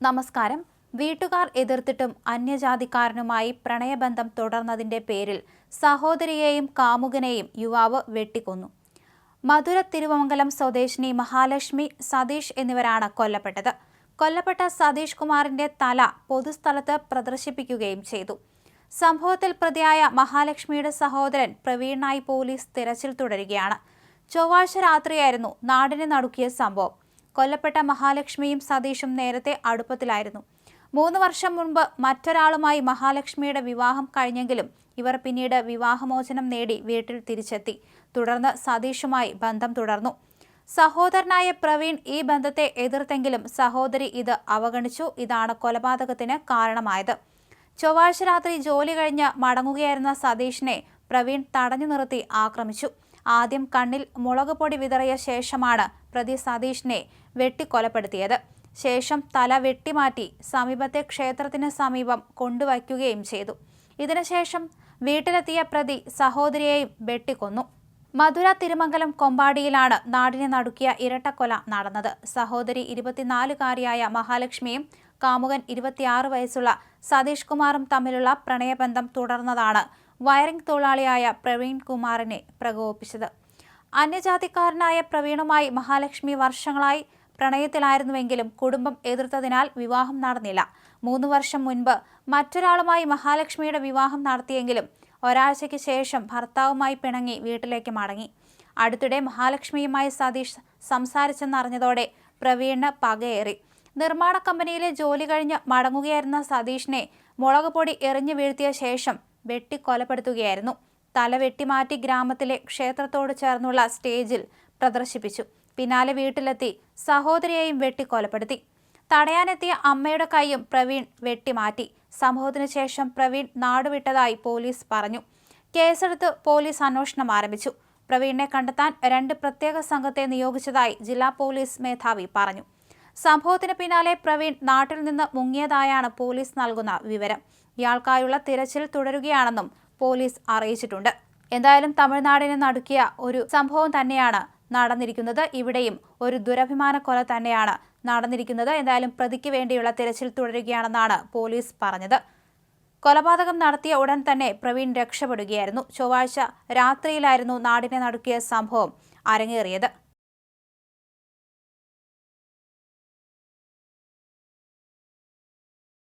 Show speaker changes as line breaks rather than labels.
നമസ്കാരം. വീട്ടുകാർ എതിർത്തിട്ടും അന്യജാതിക്കാരനുമായി പ്രണയബന്ധം തുടർന്നതിന്റെ പേരിൽ സഹോദരിയെയും കാമുകനെയും യുവാവ് വെട്ടിക്കൊന്നു. മധുര തിരുവമംഗലം സ്വദേശിനി മഹാലക്ഷ്മി സതീഷ് എന്നിവരാണ് കൊല്ലപ്പെട്ടത്. കൊല്ലപ്പെട്ട സതീഷ് കുമാറിന്റെ തല പൊതുസ്ഥലത്ത് പ്രദർശിപ്പിക്കുകയും ചെയ്തു. സംഭവത്തിൽ പ്രതിയായ മഹാലക്ഷ്മിയുടെ സഹോദരൻ പ്രവീണായി പോലീസ് തിരച്ചിൽ തുടരുകയാണ്. ചൊവ്വാഴ്ച രാത്രിയായിരുന്നു നാടിനെ നടുക്കിയ സംഭവം. കൊല്ലപ്പെട്ട മഹാലക്ഷ്മിയും സതീഷും നേരത്തെ അടുപ്പത്തിലായിരുന്നു. മൂന്ന് വർഷം മുൻപ് മറ്റൊരാളുമായി മഹാലക്ഷ്മിയുടെ വിവാഹം കഴിഞ്ഞെങ്കിലും ഇവർ പിന്നീട് വിവാഹമോചനം നേടി വീട്ടിൽ തിരിച്ചെത്തി. തുടർന്ന് സതീഷുമായി ബന്ധം തുടർന്നു. സഹോദരനായ പ്രവീൺ ഈ ബന്ധത്തെ എതിർത്തെങ്കിലും സഹോദരി ഇത് അവഗണിച്ചു. ഇതാണ് കൊലപാതകത്തിന് കാരണമായത്. ചൊവ്വാഴ്ച രാത്രി ജോലി കഴിഞ്ഞ് മടങ്ങുകയായിരുന്ന സതീഷിനെ പ്രവീൺ തടഞ്ഞു നിർത്തി ആക്രമിച്ചു. ആദ്യം കണ്ണിൽ മുളക് പൊടി വിതറിയ ശേഷമാണ് പ്രതി സതീഷിനെ വെട്ടിക്കൊലപ്പെടുത്തിയത്. ശേഷം തല വെട്ടിമാറ്റി സമീപത്തെ ക്ഷേത്രത്തിന് സമീപം കൊണ്ടുവയ്ക്കുകയും ചെയ്തു. ഇതിനുശേഷം വീട്ടിലെത്തിയ പ്രതി സഹോദരിയെയും വെട്ടിക്കൊന്നു. മധുര തിരുമംഗലം കൊമ്പാടിയിലാണ് നാടിനെ നടുക്കിയ ഇരട്ടക്കൊല നടന്നത്. സഹോദരി ഇരുപത്തിനാലുകാരിയായ മഹാലക്ഷ്മിയും കാമുകൻ ഇരുപത്തിയാറ് വയസ്സുള്ള സതീഷ് കുമാറും തമ്മിലുള്ള പ്രണയബന്ധം തുടർന്നതാണ് വയറിംഗ് തൊഴിലാളിയായ പ്രവീൺ കുമാറിനെ പ്രകോപിപ്പിച്ചത്. അന്യജാതിക്കാരനായ പ്രവീണുമായി മഹാലക്ഷ്മി വർഷങ്ങളായി പ്രണയത്തിലായിരുന്നുവെങ്കിലും കുടുംബം എതിർത്തതിനാൽ വിവാഹം നടന്നില്ല. മൂന്ന് വർഷം മുൻപ് മറ്റൊരാളുമായി മഹാലക്ഷ്മിയുടെ വിവാഹം നടത്തിയെങ്കിലും ഒരാഴ്ചയ്ക്ക് ശേഷം ഭർത്താവുമായി പിണങ്ങി വീട്ടിലേക്ക് മടങ്ങി. അടുത്തിടെ മഹാലക്ഷ്മിയുമായി സതീഷ് സംസാരിച്ചെന്നറിഞ്ഞതോടെ പ്രവീണിന് പകയേറി. നിർമ്മാണ കമ്പനിയിലെ ജോലി കഴിഞ്ഞ് മടങ്ങുകയായിരുന്ന സതീഷിനെ മുളക് പൊടി എറിഞ്ഞു വീഴ്ത്തിയ ശേഷം വെട്ടിക്കൊലപ്പെടുത്തുകയായിരുന്നു. തല വെട്ടിമാറ്റി ഗ്രാമത്തിലെ ക്ഷേത്രത്തോട് ചേർന്നുള്ള സ്റ്റേജിൽ പ്രദർശിപ്പിച്ചു. പിന്നാലെ വീട്ടിലെത്തി സഹോദരിയെയും വെട്ടിക്കൊലപ്പെടുത്തി. തടയാനെത്തിയ അമ്മയുടെ കൈയും പ്രവീൺ വെട്ടിമാറ്റി. സംഭവത്തിനു ശേഷം പ്രവീൺ നാടുവിട്ടതായി പോലീസ് പറഞ്ഞു. കേസെടുത്ത് പോലീസ് അന്വേഷണം ആരംഭിച്ചു. പ്രവീണിനെ കണ്ടെത്താൻ രണ്ട് പ്രത്യേക സംഘത്തെ നിയോഗിച്ചതായി ജില്ലാ പോലീസ് മേധാവി പറഞ്ഞു. സംഭവത്തിന് പിന്നാലെ പ്രവീൺ നാട്ടിൽ നിന്ന് മുങ്ങിയതായാണ് പോലീസ് നൽകുന്ന വിവരം. ഇയാൾക്കായുള്ള തിരച്ചിൽ തുടരുകയാണെന്നും പോലീസ് അറിയിച്ചിട്ടുണ്ട്. എന്തായാലും തമിഴ്നാടിനെ നടുക്കിയ ഒരു സംഭവം തന്നെയാണ് നടന്നിരിക്കുന്നത്. ഇവിടെയും ഒരു ദുരഭിമാന കൊല തന്നെയാണ് നടന്നിരിക്കുന്നത്. എന്തായാലും പ്രതിക്ക് വേണ്ടിയുള്ള തിരച്ചിൽ തുടരുകയാണെന്നാണ് പോലീസ് പറഞ്ഞത്. കൊലപാതകം നടത്തിയ ഉടൻ തന്നെ പ്രവീൺ രക്ഷപ്പെടുകയായിരുന്നു. ചൊവ്വാഴ്ച രാത്രിയിലായിരുന്നു നാടിനെ നടുക്കിയ സംഭവം അരങ്ങേറിയത്.